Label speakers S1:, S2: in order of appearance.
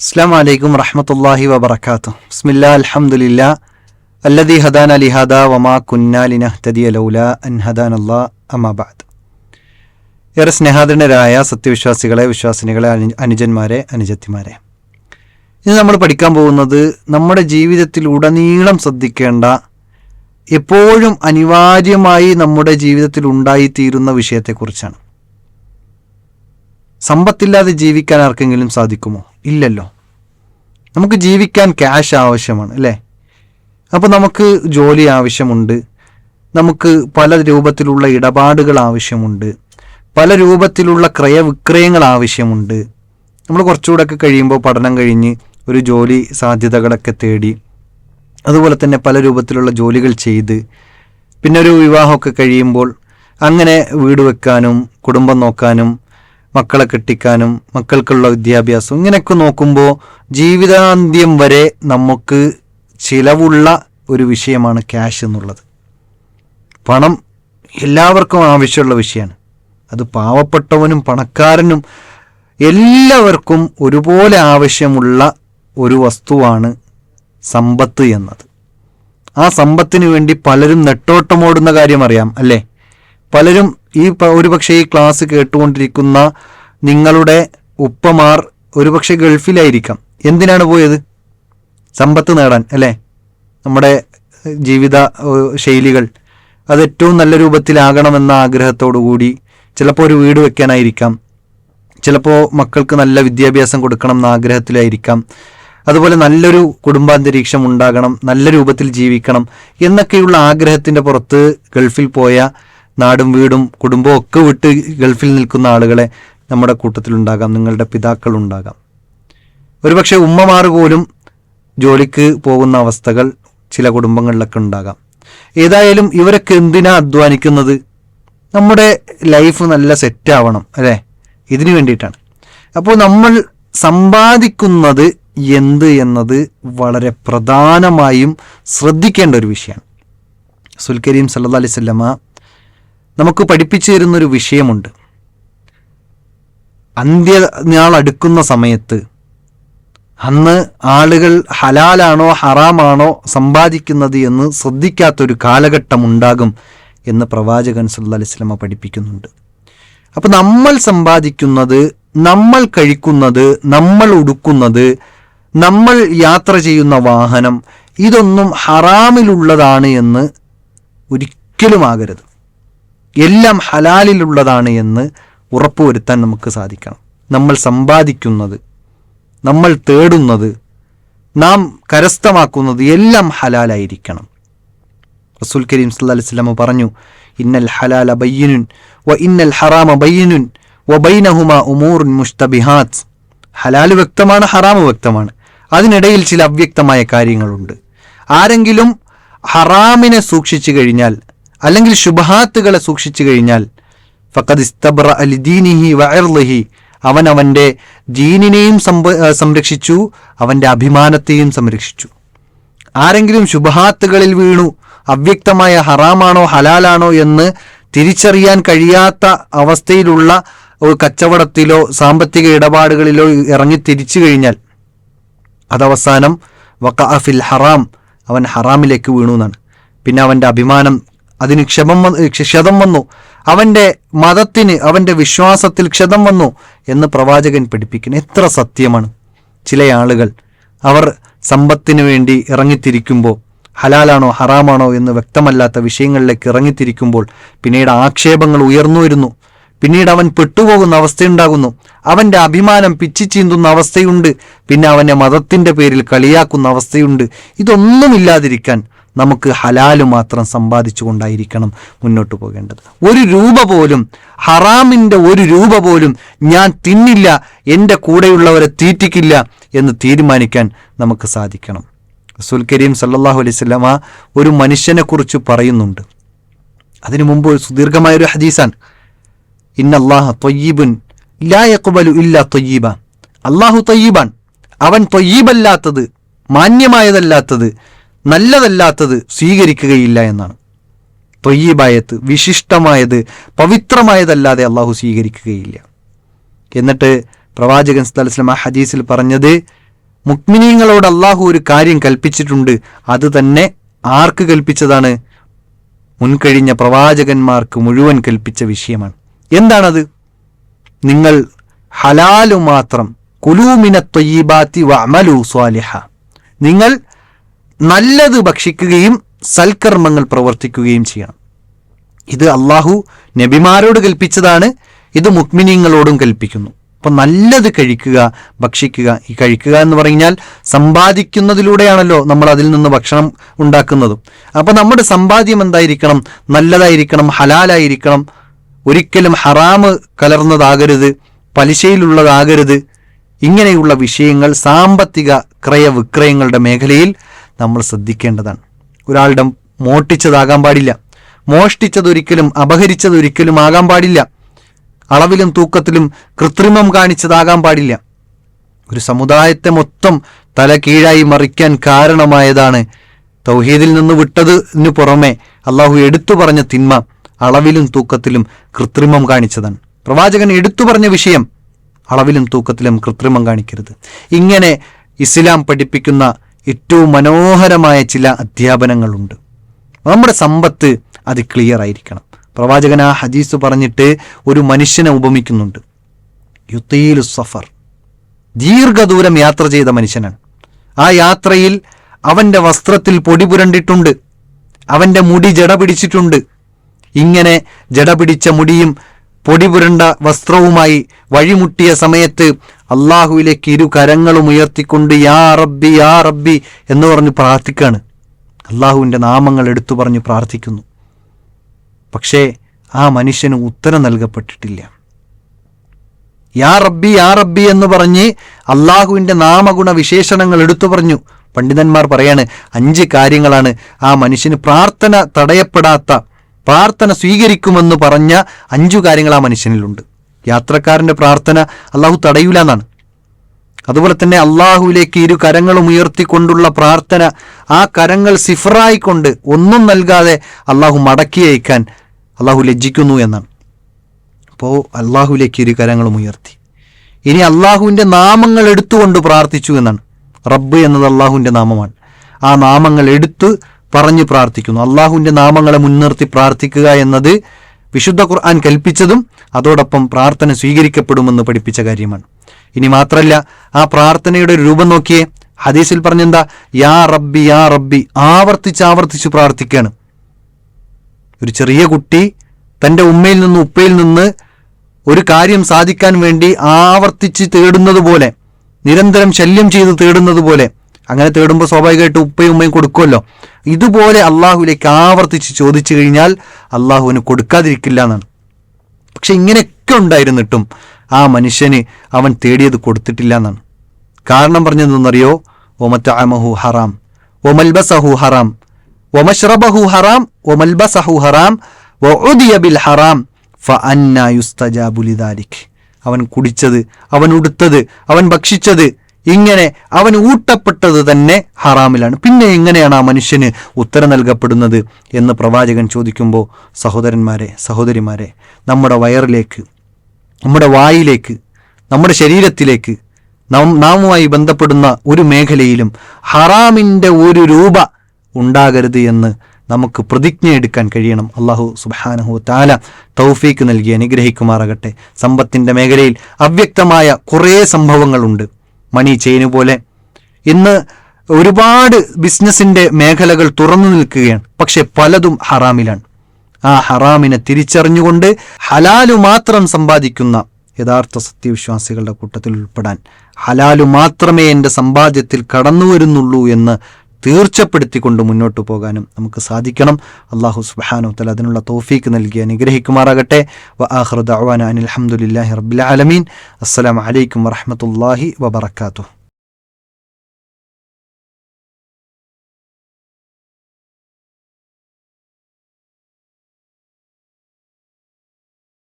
S1: അസ്സാം വലൈക്കും വറഹമത്തല്ലാഹി വബർക്കാത്തു ബിസ്മില്ലാ അൽഹംദുലില്ലാഹി അല്ലദി ഹദാന ലിഹാദാ വമാ കുന്നാ ലിനഹ്തദിയ ലൗല അൻ ഹദാൻ അല്ലാ അമാബാദ് ഏറെ സ്നേഹാദരനരായ സത്യവിശ്വാസികളെ വിശ്വാസിനികളെ അനു- അനുജന്മാരെ അനുജത്തിമാരെ. ഇന്ന് നമ്മൾ പഠിക്കാൻ പോകുന്നത് നമ്മുടെ ജീവിതത്തിൽ ഉടനീളം ശ്രദ്ധിക്കേണ്ട എപ്പോഴും അനിവാര്യമായി നമ്മുടെ ജീവിതത്തിൽ ഉണ്ടായിത്തീരുന്ന വിഷയത്തെക്കുറിച്ചാണ്. സമ്പത്തില്ലാതെ ജീവിക്കാൻ ആർക്കെങ്കിലും സാധിക്കുമോ? ഇല്ലല്ലോ. നമുക്ക് ജീവിക്കാൻ ക്യാഷ് ആവശ്യമാണ് അല്ലേ? അപ്പോൾ നമുക്ക് ജോലി ആവശ്യമുണ്ട് നമുക്ക് പല രൂപത്തിലുള്ള ഇടപാടുകൾ ആവശ്യമുണ്ട് പല രൂപത്തിലുള്ള ക്രയവിക്രയങ്ങൾ ആവശ്യമുണ്ട്. നമ്മൾ കുറച്ചുകൂടെയൊക്കെ കഴിയുമ്പോൾ പഠനം കഴിഞ്ഞ് ഒരു ജോലി സാധ്യതകളൊക്കെ തേടി അതുപോലെ തന്നെ പല രൂപത്തിലുള്ള ജോലികൾ ചെയ്ത് പിന്നെ ഒരു വിവാഹമൊക്കെ കഴിയുമ്പോൾ അങ്ങനെ വീട് വെക്കാനും കുടുംബം നോക്കാനും മക്കളെ കെട്ടിക്കാനും മക്കൾക്കുള്ള വിദ്യാഭ്യാസം ഇങ്ങനെയൊക്കെ നോക്കുമ്പോൾ ജീവിതാന്ത്യം വരെ നമുക്ക് ചിലവുള്ള ഒരു വിഷയമാണ് ക്യാഷ് എന്നുള്ളത്. പണം എല്ലാവർക്കും ആവശ്യമുള്ള വിഷയമാണ്. അത് പാവപ്പെട്ടവനും പണക്കാരനും എല്ലാവർക്കും ഒരുപോലെ ആവശ്യമുള്ള ഒരു വസ്തുവാണ് സമ്പത്ത് എന്നത്. ആ സമ്പത്തിന് വേണ്ടി പലരും നെട്ടോട്ടമോടുന്ന കാര്യം അറിയാം അല്ലേ? പലരും ഈ ഒരുപക്ഷെ ഈ ക്ലാസ് കേട്ടുകൊണ്ടിരിക്കുന്ന നിങ്ങളുടെ ഉപ്പമാർ ഒരുപക്ഷെ ഗൾഫിലായിരിക്കാം. എന്തിനാണ് പോയത്? സമ്പത്ത് നേടാൻ അല്ലേ? നമ്മുടെ ജീവിത ശൈലികൾ. അത് ഏറ്റവും നല്ല രൂപത്തിലാകണമെന്ന ആഗ്രഹത്തോടു കൂടി ചിലപ്പോൾ ഒരു വീട് വെക്കാനായിരിക്കാം. ചിലപ്പോൾ മക്കൾക്ക് നല്ല വിദ്യാഭ്യാസം കൊടുക്കണം എന്ന ആഗ്രഹത്തിലായിരിക്കാം. അതുപോലെ നല്ലൊരു കുടുംബാന്തരീക്ഷം ഉണ്ടാകണം നല്ല രൂപത്തിൽ ജീവിക്കണം എന്നൊക്കെയുള്ള ആഗ്രഹത്തിന്റെ പുറത്ത് ഗൾഫിൽ പോയ നാടും വീടും കുടുംബവും ഒക്കെ വിട്ട് ഗൾഫിൽ നിൽക്കുന്ന ആളുകളെ നമ്മുടെ കൂട്ടത്തിലുണ്ടാകാം നിങ്ങളുടെ പിതാക്കൾ ഉണ്ടാകാം ഒരുപക്ഷെ ഉമ്മമാർ പോലും ജോലിക്ക് പോകുന്ന അവസ്ഥകൾ ചില കുടുംബങ്ങളിലൊക്കെ ഉണ്ടാകാം. ഏതായാലും ഇവരൊക്കെ എന്തിനാ അധ്വാനിക്കുന്നത്? നമ്മുടെ ലൈഫ് നല്ല സെറ്റാവണം അല്ലേ? ഇതിനു വേണ്ടിയിട്ടാണ്. അപ്പോൾ നമ്മൾ സമ്പാദിക്കുന്നത് എന്ത് എന്നത് വളരെ പ്രധാനമായും ശ്രദ്ധിക്കേണ്ട ഒരു വിഷയമാണ്. സുൽക്കരീം കരീം സല്ലാ അലൈഹി സ്വല്ലമ നമുക്ക് പഠിപ്പിച്ചു തരുന്നൊരു വിഷയമുണ്ട്. അന്ത്യനാൾ അടുക്കുന്ന സമയത്ത് അന്ന് ആളുകൾ ഹലാലാണോ ഹറാമാണോ സമ്പാദിക്കുന്നത് എന്ന് ശ്രദ്ധിക്കാത്തൊരു കാലഘട്ടം ഉണ്ടാകും എന്ന് പ്രവാചകൻ സല്ലല്ലാഹു അലൈഹി വസല്ലമ പഠിപ്പിക്കുന്നുണ്ട്. അപ്പോൾ നമ്മൾ സമ്പാദിക്കുന്നത് നമ്മൾ കഴിക്കുന്നത് നമ്മൾ ഉടുക്കുന്നത് നമ്മൾ യാത്ര ചെയ്യുന്ന വാഹനം ഇതൊന്നും ഹറാമിലുള്ളതാണ് എന്ന് ഒരിക്കലും ആകരുത്. എല്ലാം ഹലാലിലുള്ളതാണ് എന്ന് ഉറപ്പുവരുത്താൻ നമുക്ക് സാധിക്കണം. നമ്മൾ സമ്പാദിക്കുന്നത് നമ്മൾ തേടുന്നത് നാം കരസ്ഥമാക്കുന്നത് എല്ലാം ഹലാലായിരിക്കണം. റസൂൽ കരീം വസല്ലം പറഞ്ഞു ഇന്നൽ ഹലാല ബയ്യനുൻ വ ഇന്നൽ ഹറാമ ബയ്യനുൻ വ ബൈനഹുമ ഉമൂറുൻ മുഷ്തബിഹാത്ത്. ഹലാൽ വ്യക്തമാണ് ഹറാമ് വ്യക്തമാണ്. അതിനിടയിൽ ചില അവ്യക്തമായ കാര്യങ്ങളുണ്ട്. ആരെങ്കിലും ഹറാമിനെ സൂക്ഷിച്ചു കഴിഞ്ഞാൽ അല്ലെങ്കിൽ ശുഭഹാത്തുകളെ സൂക്ഷിച്ചു കഴിഞ്ഞാൽ ഫഖദ് ഇസ്തബ്ര അലി ദീനിഹി വയർലഹി അവൻ അവന്റെ ദീനിനെയും സംരക്ഷിച്ചു അവന്റെ അഭിമാനത്തെയും സംരക്ഷിച്ചു. ആരെങ്കിലും ശുഭഹാത്തുകളിൽ വീണു അവ്യക്തമായ ഹറാമാണോ ഹലാലാണോ എന്ന് തിരിച്ചറിയാൻ കഴിയാത്ത അവസ്ഥയിലുള്ള ഒരു കച്ചവടത്തിലോ സാമ്പത്തിക ഇടപാടുകളിലോ ഇറങ്ങി തിരിച്ചു കഴിഞ്ഞാൽ അതവസാനം അഫിൽ ഹറാം അവൻ ഹറാമിലേക്ക് വീണു എന്നാണ്. പിന്നെ അവന്റെ അഭിമാനം അതിന് ക്ഷമം ക്ഷതം വന്നു. അവന്റെ മതത്തിന് അവന്റെ വിശ്വാസത്തിൽ ക്ഷതം വന്നു എന്ന് പ്രവാചകൻ പഠിപ്പിക്കുന്നു. എത്ര സത്യമാണ്. ചില ആളുകൾ അവർ സമ്പത്തിന് വേണ്ടി ഇറങ്ങിത്തിരിക്കുമ്പോൾ ഹലാലാണോ ഹറാമാണോ എന്ന് വ്യക്തമല്ലാത്ത വിഷയങ്ങളിലേക്ക് ഇറങ്ങിത്തിരിക്കുമ്പോൾ പിന്നീട് ആക്ഷേപങ്ങൾ ഉയർന്നു വരുന്നു. പിന്നീട് അവൻ പെട്ടുപോകുന്ന അവസ്ഥയുണ്ടാകുന്നു. അവന്റെ അഭിമാനം പിച്ചി ചീന്തുന്ന അവസ്ഥയുണ്ട്. പിന്നെ അവനെ മതത്തിന്റെ പേരിൽ കളിയാക്കുന്ന അവസ്ഥയുണ്ട്. ഇതൊന്നുമില്ലാതിരിക്കാൻ നമുക്ക് ഹലാൽ മാത്രം സമ്പാദിച്ചുകൊണ്ടായിരിക്കണം മുന്നോട്ട് പോകേണ്ടത്. ഒരു രൂപ പോലും ഹറാമിന്റെ ഒരു രൂപ പോലും ഞാൻ തിന്നില്ല എന്റെ കൂടെയുള്ളവരെ തീറ്റിക്കില്ല എന്ന് തീരുമാനിക്കാൻ നമുക്ക് സാധിക്കണം. റസൂൽ കരീം സല്ലാഹു അലൈഹി വസല്ലമ ഒരു മനുഷ്യനെക്കുറിച്ച് പറയുന്നുണ്ട്. അതിനു മുമ്പ് ഒരു സുദീർഘമായ ഒരു ഹദീസാണ്. ഇന്നല്ലാഹ തൊയ്യീബുൻ ലാ യഖ്ബലു ഇല്ല തൊയ്യീബ. അള്ളാഹു തൊയ്യീബാൻ അവൻ തൊയ്യീബല്ലാത്തത് മാന്യമായതല്ലാത്തത് നല്ലതല്ലാത്തത് സ്വീകരിക്കുകയില്ല എന്നാണ്. തൊയ്യീബായത്ത് വിശിഷ്ടമായത് പവിത്രമായതല്ലാതെ അള്ളാഹു സ്വീകരിക്കുകയില്ല. എന്നിട്ട് പ്രവാചകൻ സ്ഥലസ്ലം ആ ഹദീസിൽ പറഞ്ഞത് മുക്മിനീങ്ങളോട് അള്ളാഹു ഒരു കാര്യം കൽപ്പിച്ചിട്ടുണ്ട് അത് തന്നെ ആർക്ക് കൽപ്പിച്ചതാണ്? മുൻകഴിഞ്ഞ പ്രവാചകന്മാർക്ക് മുഴുവൻ കൽപ്പിച്ച വിഷയമാണ്. എന്താണത്? നിങ്ങൾ ഹലാലു മാത്രം കുലൂമിന തൊയ്യബാത്തി വമലു സ്വാലിഹ. നിങ്ങൾ നല്ലത് ഭക്ഷിക്കുകയും സൽക്കർമ്മങ്ങൾ പ്രവർത്തിക്കുകയും ചെയ്യണം. ഇത് അള്ളാഹു നബിമാരോട് കൽപ്പിച്ചതാണ് ഇത് മുക്മിനീങ്ങളോടും കൽപ്പിക്കുന്നു. അപ്പൊ നല്ലത് കഴിക്കുക ഭക്ഷിക്കുക ഈ കഴിക്കുക എന്ന് പറഞ്ഞാൽ സമ്പാദിക്കുന്നതിലൂടെയാണല്ലോ നമ്മൾ അതിൽ നിന്ന് ഭക്ഷണം ഉണ്ടാക്കുന്നതും. അപ്പൊ നമ്മുടെ സമ്പാദ്യം എന്തായിരിക്കണം? നല്ലതായിരിക്കണം ഹലാലായിരിക്കണം. ഒരിക്കലും ഹറാമ് കലർന്നതാകരുത് പലിശയിലുള്ളതാകരുത്. ഇങ്ങനെയുള്ള വിഷയങ്ങൾ സാമ്പത്തിക ക്രയവിക്രയങ്ങളുടെ മേഖലയിൽ നമ്മൾ ശ്രദ്ധിക്കേണ്ടതാണ്. ഒരാളുടെ മോട്ടിച്ചതാകാൻ പാടില്ല. മോഷ്ടിച്ചതൊരിക്കലും അപഹരിച്ചതൊരിക്കലും ആകാൻ പാടില്ല. അളവിലും തൂക്കത്തിലും കൃത്രിമം കാണിച്ചതാകാൻ പാടില്ല. ഒരു സമുദായത്തെ മൊത്തം തല കീഴായി മറിക്കാൻ കാരണമായതാണ് തൗഹീദിൽ നിന്ന് വിട്ടതിനു പുറമെ അള്ളാഹു എടുത്തു പറഞ്ഞ തിന്മ അളവിലും തൂക്കത്തിലും കൃത്രിമം കാണിച്ചതാണ്. പ്രവാചകൻ എടുത്തു പറഞ്ഞ വിഷയം അളവിലും തൂക്കത്തിലും കൃത്രിമം കാണിക്കരുത്. ഇങ്ങനെ ഇസ്ലാം പഠിപ്പിക്കുന്ന ഏറ്റവും മനോഹരമായ ചില അധ്യാപനങ്ങളുണ്ട്. നമ്മുടെ സമ്പത്ത് അത് ക്ലിയർ ആയിരിക്കണം. പ്രവാചകൻ ആ ഹദീസ് പറഞ്ഞിട്ട് ഒരു മനുഷ്യനെ ഉപമിക്കുന്നുണ്ട്. യുത്തീലു സഫർ. ദീർഘദൂരം യാത്ര ചെയ്ത മനുഷ്യനാണ്. ആ യാത്രയിൽ അവന്റെ വസ്ത്രത്തിൽ പൊടി പുരണ്ടിട്ടുണ്ട്. അവന്റെ മുടി ജട പിടിച്ചിട്ടുണ്ട്. ഇങ്ങനെ ജട പിടിച്ച മുടിയും പൊടി പുരണ്ട വസ്ത്രവുമായി വഴിമുട്ടിയ സമയത്ത് അള്ളാഹുവിലേക്ക് ഇരു കരങ്ങളും ഉയർത്തിക്കൊണ്ട് യാ റബ്ബി യാ റബ്ബി എന്ന് പറഞ്ഞ് പ്രാർത്ഥിക്കുകയാണ് അള്ളാഹുവിന്റെ നാമങ്ങൾ എടുത്തു പറഞ്ഞ് പ്രാർത്ഥിക്കുന്നു. പക്ഷേ ആ മനുഷ്യന് ഉത്തരം നൽകപ്പെട്ടിട്ടില്ല. യാ റബ്ബി യാ റബ്ബി എന്ന് പറഞ്ഞ് അള്ളാഹുവിന്റെ നാമഗുണ വിശേഷണങ്ങൾ എടുത്തു പറഞ്ഞു. പണ്ഡിതന്മാർ പറയാണ് അഞ്ച് കാര്യങ്ങളാണ് ആ മനുഷ്യന് പ്രാർത്ഥന തടയപ്പെടാത്ത പ്രാർത്ഥന സ്വീകരിക്കുമെന്ന് പറഞ്ഞ അഞ്ചു കാര്യങ്ങൾ ആ മനുഷ്യനിലുണ്ട്. യാത്രക്കാരന്റെ പ്രാർത്ഥന അള്ളാഹു തടയൂല എന്നാണ്. അതുപോലെ തന്നെ അള്ളാഹുവിലേക്ക് ഇരു കരങ്ങളും ഉയർത്തിക്കൊണ്ടുള്ള പ്രാർത്ഥന ആ കരങ്ങൾ സിഫറായിക്കൊണ്ട് ഒന്നും നൽകാതെ അള്ളാഹു മടക്കി അയക്കാൻ അള്ളാഹു ലജ്ജിക്കുന്നു എന്നാണ്. അപ്പോൾ അള്ളാഹുവിലേക്ക് ഇരു കരങ്ങളും ഉയർത്തി. ഇനി അള്ളാഹുവിന്റെ നാമങ്ങൾ എടുത്തുകൊണ്ട് പ്രാർത്ഥിച്ചു എന്നാണ്. റബ്ബ് എന്നത് അള്ളാഹുവിന്റെ നാമമാണ്. ആ നാമങ്ങൾ എടുത്ത് പറഞ്ഞ് പ്രാർത്ഥിക്കുന്നു. അള്ളാഹുവിന്റെ നാമങ്ങളെ മുൻനിർത്തി പ്രാർത്ഥിക്കുക എന്നത് വിശുദ്ധ ഖുർആൻ കൽപ്പിച്ചതും അതോടൊപ്പം പ്രാർത്ഥന സ്വീകരിക്കപ്പെടുമെന്ന് പഠിപ്പിച്ച കാര്യമാണ്. ഇനി മാത്രമല്ല ആ പ്രാർത്ഥനയുടെ രൂപം നോക്കിയേ. ഹദീസിൽ പറഞ്ഞെന്താ? യാ റബ്ബി യാ റബ്ബി ആവർത്തിച്ച് ആവർത്തിച്ച് പ്രാർത്ഥിക്കുകയാണ് ഒരു ചെറിയ കുട്ടി തന്റെ ഉമ്മയിൽ നിന്ന് ഉപ്പയിൽ നിന്ന് ഒരു കാര്യം സാധിക്കാൻ വേണ്ടി ആവർത്തിച്ച് തേടുന്നത് പോലെ നിരന്തരം ശല്യം ചെയ്ത് തേടുന്നത് പോലെ അങ്ങനെ തേടുമ്പോൾ സ്വാഭാവികമായിട്ട് ഉപ്പയും ഉമ്മയും കൊടുക്കുമല്ലോ. ഇതുപോലെ അള്ളാഹുവിലേക്ക് ആവർത്തിച്ച് ചോദിച്ചു കഴിഞ്ഞാൽ അള്ളാഹുവിന് കൊടുക്കാതിരിക്കില്ല എന്നാണ്. പക്ഷെ ഇങ്ങനെയൊക്കെ ഉണ്ടായിരുന്നിട്ടും ആ മനുഷ്യന് അവൻ തേടിയത് കൊടുത്തിട്ടില്ല എന്നാണ്. കാരണം പറഞ്ഞതെന്നറിയോ ഒമറ്റമഹു ഹറാം ഒമൽബസഹു ഹറാം ഒമഷ്റബഹു ഹറാം ഒമൽബസഹു ഹറാം ബിൽ ഹറാം ഫ അന്നായുസ്തജാബുലിദാലിഖ് അവൻ കുടിച്ചത് അവൻ ഉടുത്തത് അവൻ ഭക്ഷിച്ചത് ഇങ്ങനെ അവൻ ഊട്ടപ്പെട്ടത് തന്നെ ഹറാമിലാണ്. പിന്നെ എങ്ങനെയാണ് ആ മനുഷ്യന് ഉത്തരം നൽകപ്പെടുന്നത് എന്ന് പ്രവാചകൻ ചോദിക്കുമ്പോൾ സഹോദരന്മാരെ സഹോദരിമാരെ നമ്മുടെ വയറിലേക്ക് നമ്മുടെ വായിലേക്ക് നമ്മുടെ ശരീരത്തിലേക്ക് നാമുമായി ബന്ധപ്പെടുന്ന ഒരു മേഖലയിലും ഹറാമിന്റെ ഒരു രൂപ ഉണ്ടാകരുത് എന്ന് നമുക്ക് പ്രതിജ്ഞ എടുക്കാൻ കഴിയണം. അള്ളാഹു സുബാനഹു താല തൗഫീക്ക് നൽകി അനുഗ്രഹിക്കുമാറാകട്ടെ. സമ്പത്തിന്റെ മേഖലയിൽ അവ്യക്തമായ കുറേ സംഭവങ്ങളുണ്ട്. മണി ചെയിന് പോലെ. ഇന്ന് ഒരുപാട് ബിസിനസ്സിന്റെ മേഖലകൾ തുറന്നു നിൽക്കുകയാണ്. പക്ഷെ പലതും ഹറാമിലാണ്. ആ ഹറാമിനെ തിരിച്ചറിഞ്ഞുകൊണ്ട് ഹലാലു മാത്രം സമ്പാദിക്കുന്ന യഥാർത്ഥ സത്യവിശ്വാസികളുടെ കൂട്ടത്തിൽ ഉൾപ്പെടാൻ ഹലാലു മാത്രമേ എന്റെ സമ്പാദ്യത്തിൽ കടന്നു വരുന്നുള്ളൂ എന്ന് തീർച്ചപ്പെടുത്തിക്കൊണ്ട് മുന്നോട്ട് പോകാനും നമുക്ക് സാധിക്കണം. അള്ളാഹു സുബാനു തല അതിനുള്ള തോഫീക്ക് നൽകി അനുഗ്രഹിക്കുമാറാകട്ടെ. വ ആഹ്റദ് അനിൽ അലഹമുല്ലാഹി റബ്ബിൽ ആലമീൻ. അസ്സലാമലൈക്കും വറഹമത്തല്ലാഹി വബർക്കാത്തു